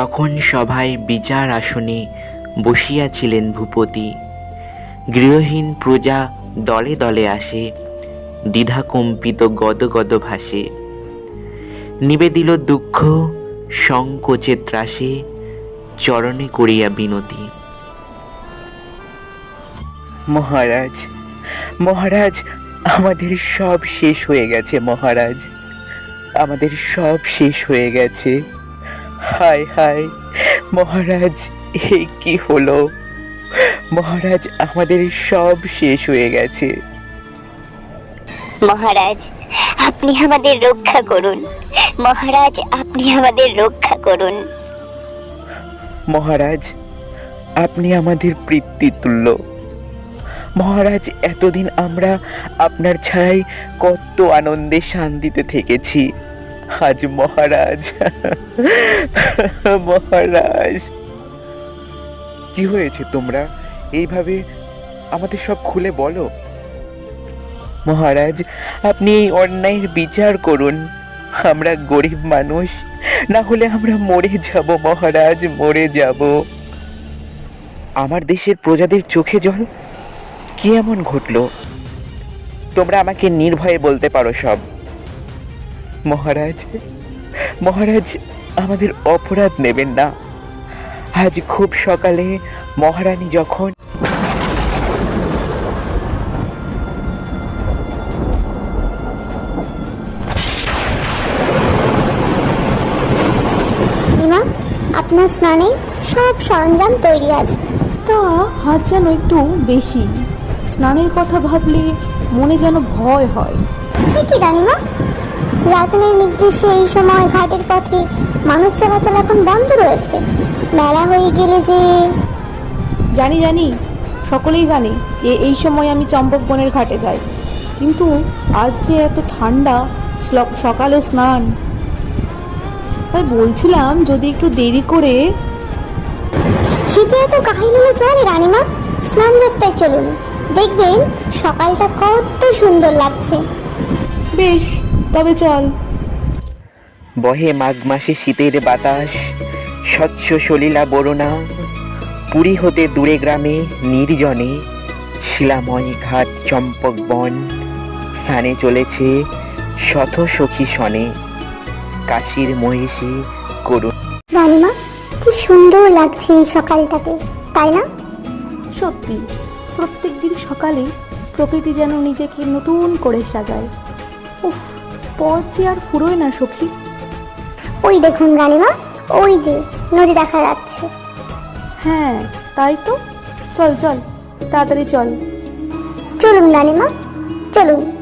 তখন সভায় বিচার আসনে বসিয়াছিলেন ভূপতি। গৃহহীন প্রজা দলে দলে আসে, দ্বিধাকম্পিত গদগদ ভাসে। নিবেদিল দুঃখ, সংকোচে ত্রাসে চরণে করিয়া বিনতি। মহারাজ মহারাজ, আমাদের সব শেষ হয়ে গেছে মহারাজ। আমাদের সব শেষ হয়ে গেছে। হায় হায় মহারাজ এ কি হলো? মহারাজ আমাদের সব শেষ হয়ে গেছে। মহারাজ আপনি আমাদের রক্ষা করুন। মহারাজ আপনি আমাদের রক্ষা করুন। মহারাজ আপনি আমাদের তুল্য। মহারাজ এতদিন আমরা আপনার ছায় কত আনন্দে শান্তিতে থেকেছি। আজ মহারাজ। মহারাজ। কি হয়েছে তোমরা? এইভাবে আমাদের সব খুলে বলো। মহারাজ, আপনি এই অন্যায়ের বিচার করুন। আমরা গরিব মানুষ। না হলে আমরা মরে যাব, মহারাজ, মরে যাব। আমার দেশের প্রজাদের চোখে জল? কি এমন ঘটলো? তোমরা আমাকে নির্ভয়ে বলতে পারো সব। মহারাজ মহারাজ আমাদের অপরাধ নেবেন না। আজ খুব সকালে মহারানী যখন আপনার স্নানে সব সরঞ্জাম তৈরি আছে। তা হাত যেন একটু বেশি। স্নানের কথা ভাবলে মনে যেন ভয় হয়। কি রানীমা রাজনের নির্দেশে এই সময় ঘাটের পথে মানুষ চলাচল এখন বন্ধ রয়েছে। মেলা হয়ে গেলে যে জানি জানি সকলেই জানে যে এই সময় আমি চম্পক বনের ঘাটে যাই। কিন্তু আজ যে এত ঠান্ডা সকালে স্নান। তাই বলছিলাম যদি একটু দেরি করে শীতে এত কাহিনী চলে রানীমা স্নান যাত্রায় চলুন। দেখবেন সকালটা কত সুন্দর লাগছে। বেশ তবে চল। বহে মাঘ মাসে শীতের বাতাস স্বচ্ছ সলিলা বরণা পুরী হতে দূরে গ্রামে নির্জনে শিলাময় ঘাট চম্পক বন স্থানে চলেছে শত সখী সনে কাশীর মহিষী করুণ। রানীমা কি সুন্দর লাগছে এই সকালটাকে তাই না? সত্যি প্রত্যেক দিন সকালে প্রকৃতি যেন নিজেকে নতুন করে সাজায়। উফ পথ যে আর ফুরোয় না সখী। ওই দেখুন রানীমা ওই যে নদী দেখা যাচ্ছে। হ্যাঁ তাই তো। চল চল তাড়াতাড়ি চল। চলুন রানীমা চলুন।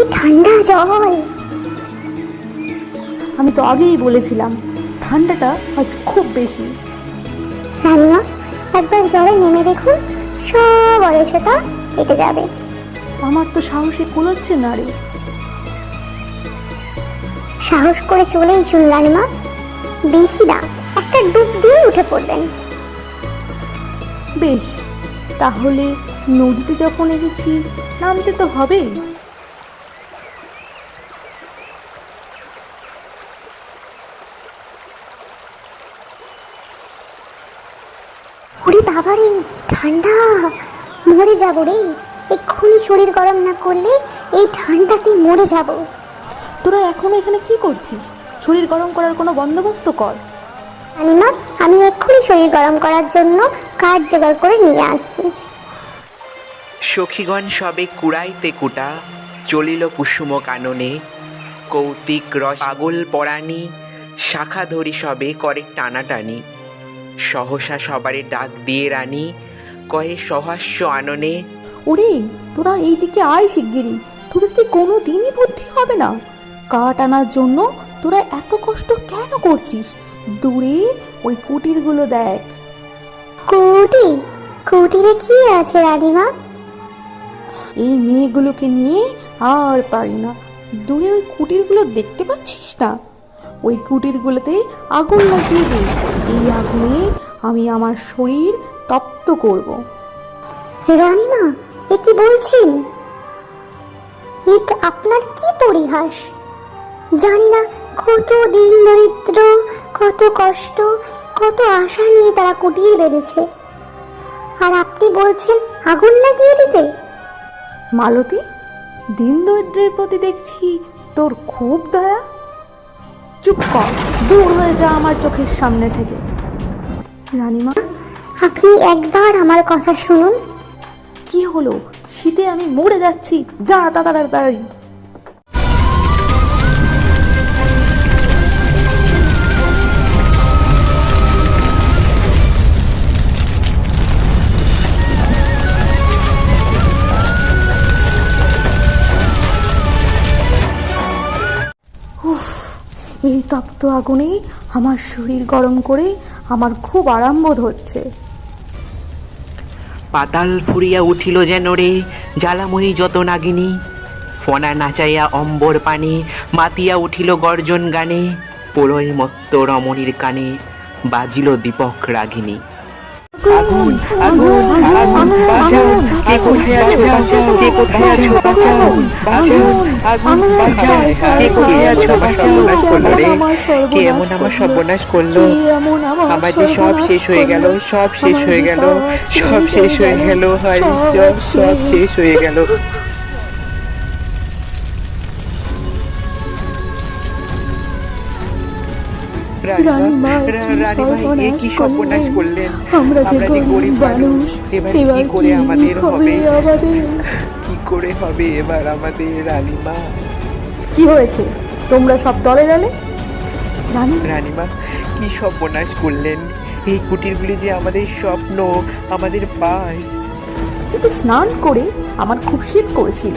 কি ঠান্ডা জল আমি তো আগেই বলেছিলাম ঠান্ডাটা আজ খুব বেশি। রানীমা একবার জলে নেমে দেখুন সব অলসতা কেটে যাবে। আমার তো সাহসে কুলোচ্ছে না রে। সাহস করে চলে এসুন রানীমা। বেশি না একটা ডুব দিয়ে উঠে পড়বেন। বেশ তাহলে নদীতে যখন এসেছি নামতে তো হবেই। ওরে বাবা রে কি ঠান্ডা। মরে যাব রে এক্ষুনি শরীর গরম না করলে এই ঠান্ডাতে মরে যাব। তোরা এখন এখানে কি করছিস? শরীর গরম করার কোনো বন্দোবস্ত কর। রানীমা আমি এক্ষুনি শরীর গরম করার জন্য কাঠ জোগাড় করে নিয়ে আসছি। সখীগণ সবে কুড়াইতে কুটা চলিল কুসুম কাননে কৌতিক রস পাগল পরাণী শাখা ধরি সবে করে টানাটানি। সহসা সবারে ডাক দিয়ে রানী কয়ে সহাস্য আননে। ওরে তোরা এই দিকে আয় শিগগিরই। তোদের কি কোনো দিনই বুদ্ধি হবে না? কাঠ আনার জন্য তোরা এত কষ্ট কেন করছিস? দূরে ওই কুটিরগুলো দেখ। কুটি? কুটিরে কি আছে রানীমা? এই মেয়েগুলোকে নিয়ে আর পারি না। দূরে ওই কুটিরগুলো দেখতে পাচ্ছিস না? ওই কুটিরগুলোতে আগুন লাগিয়ে দিই এই আগুনে আমি আমার শরীর তপ্ত করব। রানীমা এ কি বলছেন? এটা আপনার কি পরিহাস? জানি না কত দিন দরিদ্র কত কষ্ট কত আশা নিয়ে তারা কুটিয়ে বেড়েছে আর আপনি বলছেন আগুন লাগিয়ে দিতে? মালতী দিন দরিদ্রের প্রতি দেখছি তোর খুব দয়া। চুপ কর দূর হয়ে যা আমার চোখের সামনে থেকে। রানীমা? আপনি একবার আমার কথা শুনুন। কি হলো? শীতে আমি মরে যাচ্ছি। যা তাড়াতাড়ি। এই তপ্ত আগুনে আমার শরীর গরম করে আমার খুব আরাম বোধ হচ্ছে। পাতাল ফুরিয়া উঠিল যেন রে জ্বালাময়ী যত নাগিনী। ফনা নাচাইয়া অম্বর পানে মাতিয়া উঠিল গর্জন গানে প্রলয় মত্ত রমণীর কানে বাজিল দীপক রাগিনী। আগুন আগুন আগুন বাঁচাও কে কোথায় আছো বাঁচাও কে কোথায় আছো বাঁচাও বাঁচাও। আগুন বাঁচাও কে কোথায় আছো সর্বনাশ করল রে? কে এমন আমার সর্বনাশ করল? আমার যে সব শেষ হয়ে গেল সব শেষ হয়ে গেল সব শেষ হয়ে গেল হায় সব সব শেষ হয়ে গেল। রানীমা, রানীমা কি এ করলেন? আমরা যে গরিব মানুষ এবার এবার কি করে আমাদের হবে? আমাদের? কি করে হবে এবার আমাদের রানীমা? কি হয়েছে? তোমরা সব দলে দলে? রানী রানীমা কি সর্বনাশ করলেন? এই কুটিরগুলি যে আমাদের স্বপ্ন আমাদের বাস কিন্তু স্নান করে আমার খুব শীত করেছিল।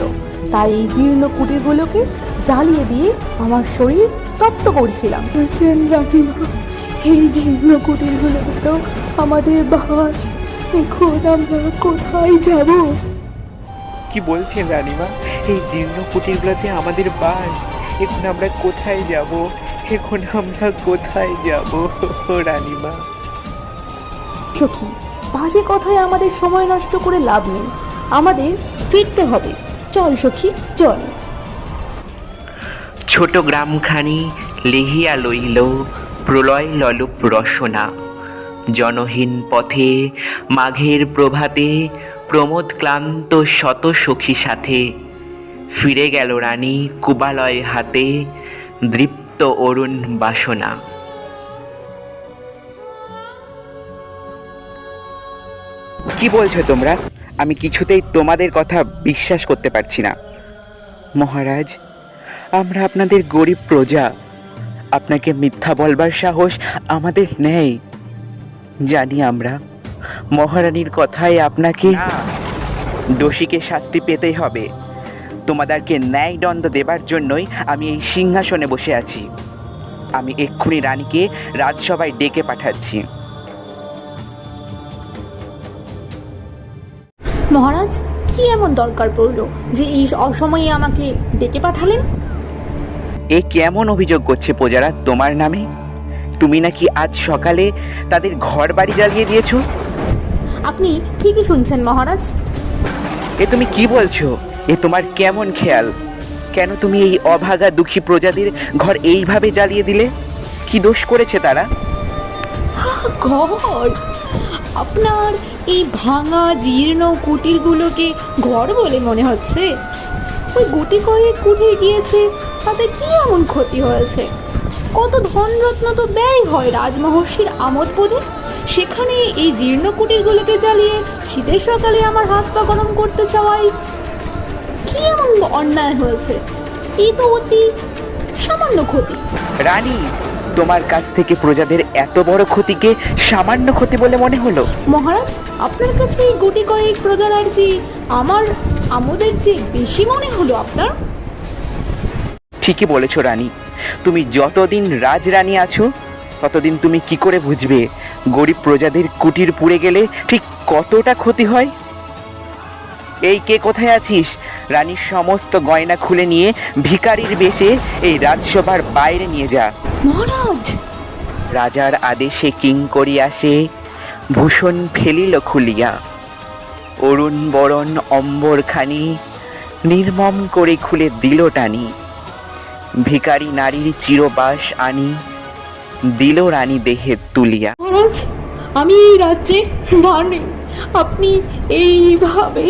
তাই এই জীর্ণ কুটিরগুলোকে জ্বালিয়ে দিয়ে আমার শরীর তপ্ত করছিলাম। বলছেন রানীমা এই জীর্ণ কুটিরগুলো তো আমাদের বাস এখন আমরা কোথায় যাব? কি বলছেন রানীমা? এই জীর্ণ কুটিরগুলোতে আমাদের বাস। এখন আমরা কোথায় যাব? এখন আমরা কোথায় যাব রানীমা? সখী বাজে কথায় আমাদের সময় নষ্ট করে লাভ নেই। আমাদের ফিরতে হবে। চল সখী চল। ছোট গ্রামখানি লিহিয়া লইল প্রলয় ললুপ রসনা। জনহীন পথে মাঘের প্রভাতে প্রমোদ ক্লান্ত শত সখী সাথে। ফিরে গেল রানী কুবালয় হাতে দৃপ্ত অরুণ বাসনা। কি বলছো তোমরা? আমি কিছুতেই তোমাদের কথা বিশ্বাস করতে পারছি না। মহারাজ, আমরা আপনাদের গরিব প্রজা। আপনাকে মিথ্যা বলবার সাহস আমাদের নেই। জানি আমরা মহারানীর কথায় আপনাকে দোষীকে শাস্তি পেতেই হবে। তোমাদেরকে ন্যায় দণ্ড দেবার জন্যই আমি এই সিংহাসনে বসে আছি। আমি এক্ষুনি রানীকে রাজসভায় ডেকে পাঠাচ্ছি। মহারাজ কি এমন দরকার পড়ল যে এই অসময়ে আমাকে ডেকে পাঠালেন? এ কেমন অভিযোগ করছে প্রজারা তোমার নামে? তুমি নাকি আজ সকালে তাদের ঘর বাড়ি জ্বালিয়ে দিয়েছ? আপনি ঠিকই শুনছেন মহারাজ। এ তুমি কি বলছো? এ তোমার কেমন খেয়াল? কেন তুমি এই অভাগা দুঃখী প্রজাদের ঘর এইভাবে জ্বালিয়ে দিলে? কি দোষ করেছে তারা? ঘর আপনার এই ভাঙা জীর্ণ কুটিরগুলোকে ঘর বলে মনে হচ্ছে। ওই গুটি কয়েক কুটির গিয়েছে তাতে কি এমন ক্ষতি হয়েছে? কত ধনরত্ন তো ব্যয় হয় রাজমহর্ষির আমোদ বোধে। সেখানে এই জীর্ণ কুটিরগুলোকে জ্বালিয়ে শীতের সকালে আমার হাত পা গরম করতে চাওয়াই কি এমন অন্যায় হয়েছে? এই তো অতি সামান্য ক্ষতি। রানী তোমার কাছ থেকে প্রজাদের এত বড় ক্ষতিকে সামান্য ক্ষতি বলে মনে হলো। মহারাজ আপনার কাছে এই গুটি কয়েক প্রজারার যে আমার আমাদের যে বেশি মনে হলো আপনার? ঠিকই বলেছ রানী। তুমি যতদিন রাজরানী আছো ততদিন তুমি কি করে বুঝবে গরিব প্রজাদের কুটির পুড়ে গেলে ঠিক কতটা ক্ষতি হয়? এই কে কোথায় আছিস? রানীর সমস্ত গয়না খুলে নিয়ে ভিখারির বেশে এই রাজসভার বাইরে নিয়ে যা। মহারাজ! রাজার আদেশে কিঙ্করি আসে ভূষণ ফেলিল খুলিয়া। অরুণ বরণ অম্বরখানি নির্মম করে খুলে দিল টানি। ভিখারি নারীর চিরবাস আনি দিল রানী দেহে তুলিয়া। মহারাজ আমি এই রাজ্যে রানী। আপনি এইভাবে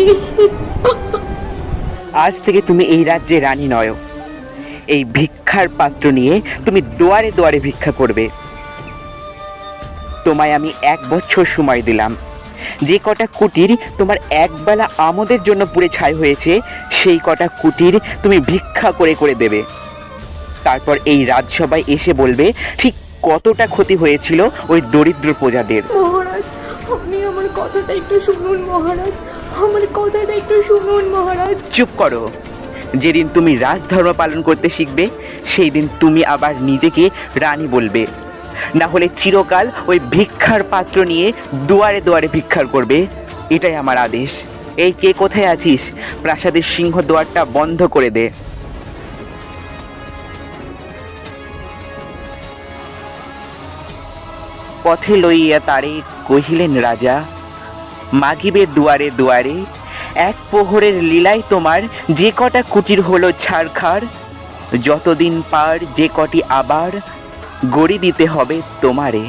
আজ থেকে তুমি এই রাজ্যে রানী নয়। এই ভিক্ষার পাত্র নিয়ে তুমি দুয়ারে দুয়ারে ভিক্ষা করবে। তোমায় আমি এক বছর সময় দিলাম। যে কটা কুটির তোমার একবেলা আমোদের জন্য পুড়ে ছাই হয়েছে সেই কটা কুটির তুমি ভিক্ষা করে করে দেবে। তারপর এই রাজসভায় এসে বলবে ঠিক কতটা ক্ষতি হয়েছিল ওই দরিদ্র প্রজাদের? মহারাজ আপনি আমার কথাটা একটু শুনুন মহারাজ আমার কথাটা একটু শুনুন মহারাজ। চুপ করো। যেদিন তুমি রাজধর্ম পালন করতে শিখবে সেই দিন তুমি আবার নিজেকে রানী বলবে। না হলে চিরকাল ওই ভিক্ষার পাত্র নিয়ে দুয়ারে দুয়ারে ভিক্ষার করবে। এটাই আমার আদেশ। এই কে কোথায় আছিস? প্রাসাদের সিংহ দুয়ারটা বন্ধ করে দে। পথে লইয়া তারে কহিলেন, রাজা, মাগিবে দুয়ারে দুয়ারে, এক পোহরের লীলায় তোমার যে কটা কুটির হলো ছাড়খাড় যতদিন পার যে কটি আবার গড়ি দিতে হবে তোমারে।